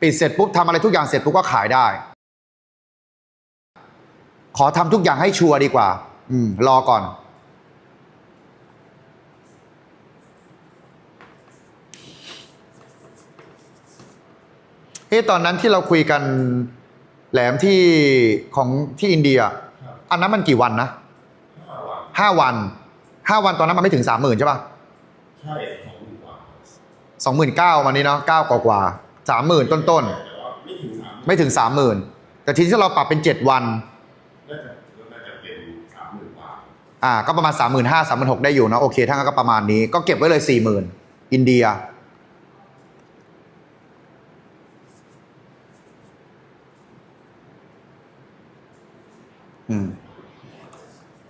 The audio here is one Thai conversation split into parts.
ปิดเสร็จปุ๊บทำอะไรทุกอย่างเสร็จปุ๊บก็ขายได้ ขอทำทุกอย่างให้ชัวร์ดีกว่า อืม รอก่อนเอ๊ะตอนนั้นที่เราคุยกันแหลมที่ของที่อินเดีย อันนั้นมันกี่วันนะห้าวันห้าวันห้าวันตอนนั้นมันไม่ถึงสามหมื่นใช่ปะใช่สองหมื่นกว่าสองหมื่นเก้าวันนี้เนาะเก้ากว่ากว่า สามหมื่นต้นต้นแต่ว่าไม่ถึงสามๆไม่ถึงสามหมื่นแต่ทีนี้ถ้าเราปรับเป็นเจ็ดวันน่าจะน่าจะเป็นสามหมื่นกว่าอ่าก็ประมาณสามหมื่นห้าสามหมื่นหกได้อยู่เนอะโอเคถ้างั้นก็ประมาณนี้ก็เก็บไว้เลยสี่หมื่นอินเดียอืม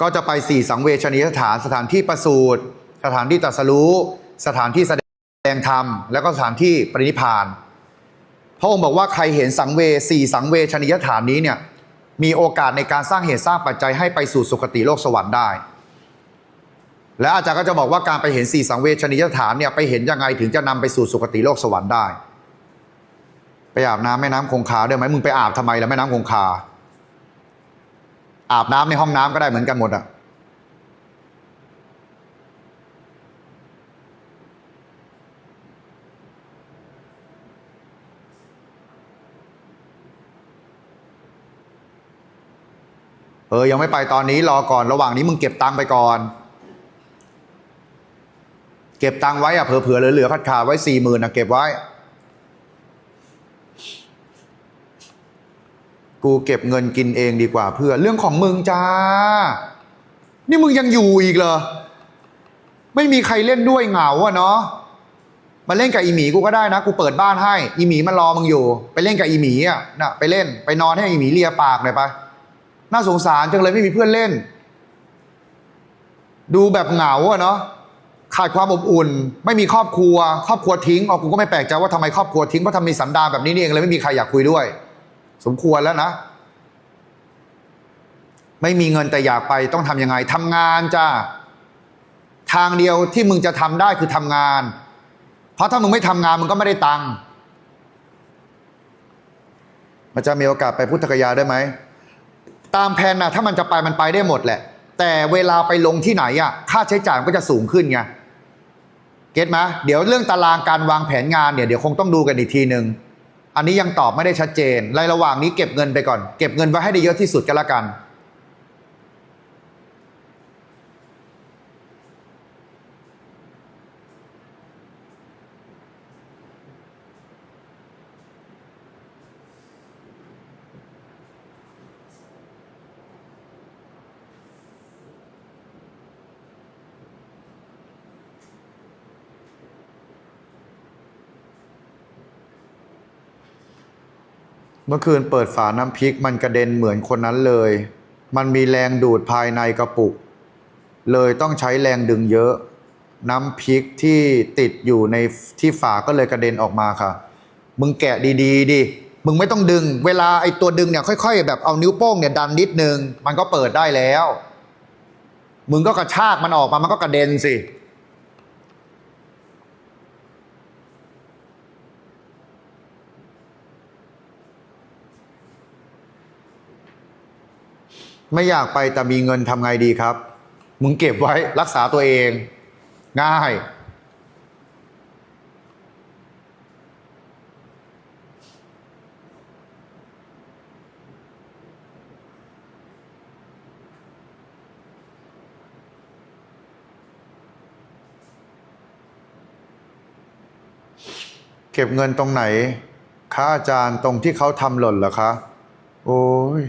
ก็จะไปสี่สังเวชนียสถานสถานที่ประสูติสถานที่ตรัสรู้ สถานที่แสดงธรรม แล้วก็สถานที่ปรินิพพาน พระองค์บอกว่าใครเห็นสังเวสี่สังเวชนียสถานนี้เนี่ยมีโอกาสในการสร้างเหตุสร้างปัจจัยให้ไปสู่สุคติโลกสวรรค์ได้ และอาจารย์ก็จะบอกว่าการไปเห็นสี่สังเวชนียสถานเนี่ยไปเห็นยังไงถึงจะนำไปสู่สุคติโลกสวรรค์ได้ ไปอาบน้ำแม่น้ำคงคาได้ไหมมึงไปอาบทำไมล่ะแม่น้ำคงคาอาบน้ำในห้องน้ำก็ได้เหมือนกันหมดอะ เออ ยังไม่ไปตอนนี้รอก่อนระหว่างนี้มึงเก็บตังค์ไปก่อน เก็บตังค์ไว้อะเผื่อๆเหลือๆขาดๆไว้สี่หมื่นอะเก็บไว้ กูเก็บเงินกินเองดีกว่า เพื่อเรื่องของมึงจ้า นี่มึงยังอยู่อีกเหรอไม่มีใครเล่นด้วยเหงาอะเนาะมาเล่นกับอีหมีกูก็ได้นะ กูเปิดบ้านให้ อีหมีมันรอมึงอยู่ ไปเล่นกับอีหมีอะนะไปเล่น ไปนอนให้อีหมีเลียปากหน่อยไป น่าสงสารจังเลยไม่มีเพื่อนเล่น ดูแบบเหงาอะเนาะขาดความอบอุ่น ไม่มีครอบครัว ครอบครัวทิ้งอ๋อกูก็ไม่แปลกใจว่าทำไมครอบครัวทิ้งเพราะทำมีสันดานแบบนี้นี่เองเลยไม่มีใครอยากคุยด้วย สมควรแล้วนะ ไม่มีเงินแต่อยากไปต้องทำยังไงทำงานจ้าทางเดียวที่มึงจะทำได้คือทำงาน เพราะถ้ามึงไม่ทำงานมึงก็ไม่ได้ตังค์มันจะมีโอกาสไปพุทธกยาได้ไหม ตามแผนนะถ้ามันจะไปมันไปได้หมดแหละ แต่เวลาไปลงที่ไหนอะค่าใช้จ่ายมันก็จะสูงขึ้นไงเก็ตไหมเดี๋ยวเรื่องตารางการวางแผนงานเนี่ยเดี๋ยวคงต้องดูกันอีกทีหนึ่งอันนี้ยังตอบไม่ได้ชัดเจนในระหว่างนี้เก็บเงินไปก่อน เก็บเงินไว้ให้ได้เยอะที่สุดก็แล้วกัน เมื่อคืนเปิดฝาน้ำพริกมันกระเด็นเหมือนคนนั้นเลย มันมีแรงดูดภายในกระปุก เลยต้องใช้แรงดึงเยอะ น้ำพริกที่ติดอยู่ในที่ฝาก็เลยกระเด็นออกมาค่ะ มึงแกะดีๆดิมึงไม่ต้องดึง เวลาไอ้ตัวดึงเนี่ยค่อย ๆ แบบเอานิ้วโป้งเนี่ยดันนิดนึง มันก็เปิดได้แล้ว มึงก็กระชากมันออกมา มันก็กระเด็นสิ ไม่อยากไปแต่มีเงินทำไงดีครับ มึงเก็บไว้รักษาตัวเอง ง่าย เก็บเงินตรงไหนค่าอาจารย์ตรงที่เขาทำหล่นเหรอคะ โอ้ย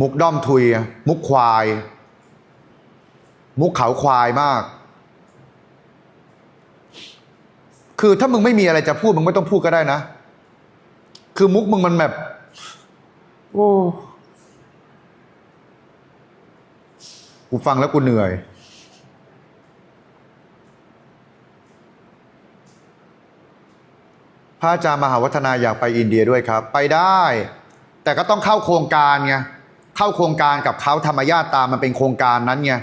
มุกด้อมทุยอะมุกควาย มุกเขาควายมาก คือถ้ามึงไม่มีอะไรจะพูดมึงไม่ต้องพูดก็ได้นะ คือมุกมึงมันแบบ โอ้กูฟังแล้วกูเหนื่อย พระอาจารย์มหาวัฒนาอยากไปอินเดียด้วยครับ ไปได้ แต่ก็ต้องเข้าโครงการไง เข้าโครงการกับเขาธรรมญาตามันเป็นโครงการนั้นไง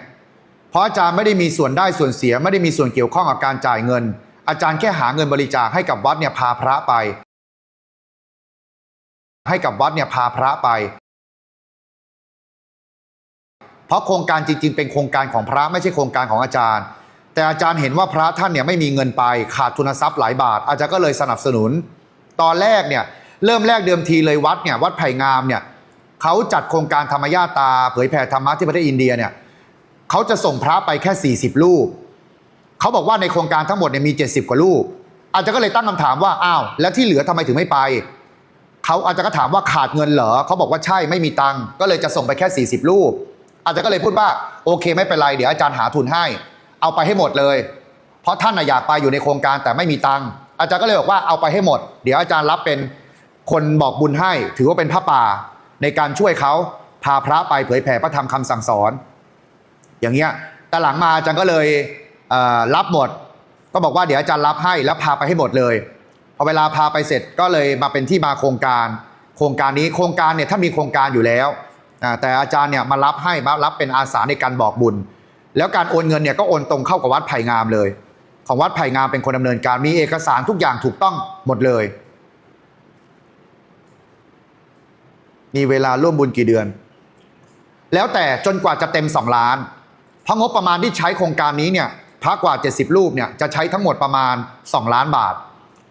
เพราะอาจารย์ไม่ได้มีส่วนได้ส่วนเสียไม่ได้มีส่วนเกี่ยวข้องกับการจ่ายเงิน อาจารย์แค่หาเงินบริจาคให้กับวัดเนี่ยพาพระไป ให้กับวัดเนี่ยพาพระไป เพราะโครงการจริง ๆ เป็นโครงการของพระไม่ใช่โครงการของอาจารย์ แต่อาจารย์เห็นว่าพระท่านเนี่ยไม่มีเงินไปขาดทุนทรัพย์หลายบาท อาจารย์ก็เลยสนับสนุน ตอนแรกเนี่ยเริ่มแรกเดิมทีเลยวัดเนี่ยวัดไผ่งามเนี่ย เขาจัดโครงการธรรมญาตา เผยแผ่ธรรมะที่ประเทศอินเดียเนี่ยเขาจะส่งพระไปแค่ 40 รูปเขาบอกว่าในโครงการทั้งหมดเนี่ยมี 70 กว่ารูป อาจารย์ก็เลยตั้งคำถามว่าอ้าวแล้วที่เหลือทำไมถึงไม่ไปเขาอาจารย์ก็ถามว่าขาดเงินเหรอเขาบอกว่าใช่ไม่มีตังก็เลยจะส่งไปแค่ 40 รูป อาจารย์ก็เลยพูดว่าโอเคไม่เป็นไรเดี๋ยวอาจารย์หาทุนให้ เอาไปให้หมดเลย เพราะท่านอยากไปอยู่ในโครงการแต่ไม่มีตังอาจารย์ก็เลยบอกว่าเอาไปให้หมด เดี๋ยวอาจารย์รับเป็นคนบอกบุญให้ ถือว่าเป็นพระป่า ในการช่วยเขาพาพระไปเผยแผ่พระธรรมคำสั่งสอน อย่างเงี้ยแต่หลังมาอาจารย์ก็เลยเรับหมด ก็บอกว่าเดี๋ยวอาจารย์รับให้แล้วพาไปให้หมดเลยพอเวลาพาไปเสร็จก็เลยมาเป็นที่มาโครงการ โครงการนี้โครงการเนี่ยถ้ามีโครงการอยู่แล้วแต่อาจารย์เนี่ยมารับให้มารับเป็นอาสาในการบอกบุญ แล้วการโอนเงินเนี่ยก็โอนตรงเข้ากับวัดไผ่งามเลย ของวัดไผ่งามเป็นคนดำเนินการมีเอกสารทุกอย่างถูกต้องหมดเลย มีเวลาร่วมบุญกี่เดือน แล้วแต่จนกว่าจะเต็ม 2 ล้าน เพราะงบประมาณที่ใช้โครงการนี้เนี่ยพระกว่า 70 รูปเนี่ยจะใช้ทั้งหมดประมาณ 2 ล้านบาท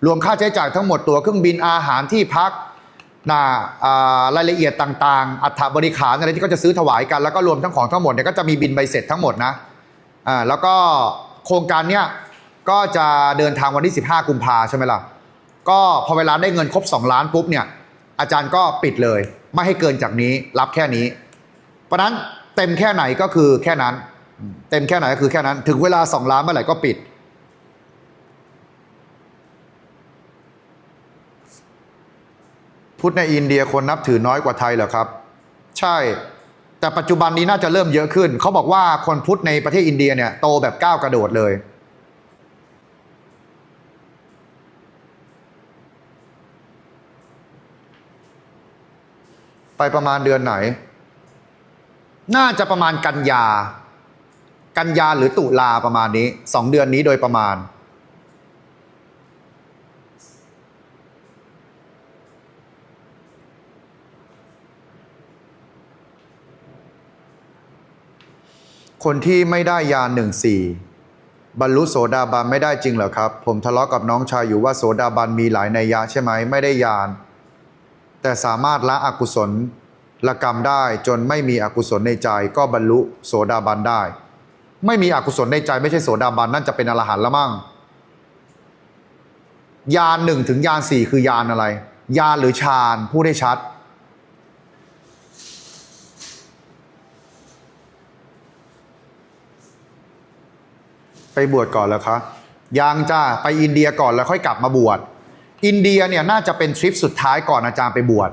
รวมค่าใช้จ่ายทั้งหมดตัวเครื่องบินอาหารที่พักนะรายละเอียดต่างๆ อัฐบริขารอะไรที่เขาจะซื้อถวายกัน แล้วก็รวมทั้งของทั้งหมดเนี่ยก็จะมีบินใบเสร็จทั้งหมดนะอ่าแล้วก็โครงการเนี้ยก็จะเดินทางวันที่ 15 กุมภาใช่ไหมล่ะ ก็พอเวลาได้เงินครบ 2 ล้านปุ๊บเนี่ยอาจารย์ก็ปิดเลย ไม่ให้เกินจากนี้รับแค่นี้ เพราะนั้นเต็มแค่ไหนก็คือแค่นั้น เต็มแค่ไหนก็คือแค่นั้น ถึงเวลา2ล้านเมื่อไหร่ก็ปิด พุทธในอินเดียคนนับถือน้อยกว่าไทยเหรอครับ ใช่ แต่ปัจจุบันนี้น่าจะเริ่มเยอะขึ้น เขาบอกว่าคนพุทธในประเทศอินเดียเนี่ยโตแบบก้าวกระโดดเลย ไปประมาณเดือนไหน น่าจะประมาณกันยา กันยาหรือตุลาประมาณนี้สองเดือนนี้โดยประมาณ คนที่ไม่ได้ยาหนึ่งสี่บรรลุโสดาบันไม่ได้จริงเหรอครับ ผมทะเลาะกับน้องชายอยู่ว่าโสดาบันมีหลายในยยะใช่ไหมไม่ได้ยาน แต่สามารถละอกุศลละกรรมได้จนไม่มีอกุศลในใจก็บรรลุโสดาบันได้ ไม่มีอกุศลในใจไม่ใช่โสดาบันนั่นจะเป็นอรหันต์ละมั่งยานหนึ่งถึงยานสี่คือยานอะไร ยานหรือฌานพูดให้ชัด ไปบวชก่อนแล้วคะยังจ้าไปอินเดียก่อนแล้วค่อยกลับมาบวช อินเดียเนี่ยน่าจะเป็นทริปสุดท้ายก่อนอาจารย์ไปบวช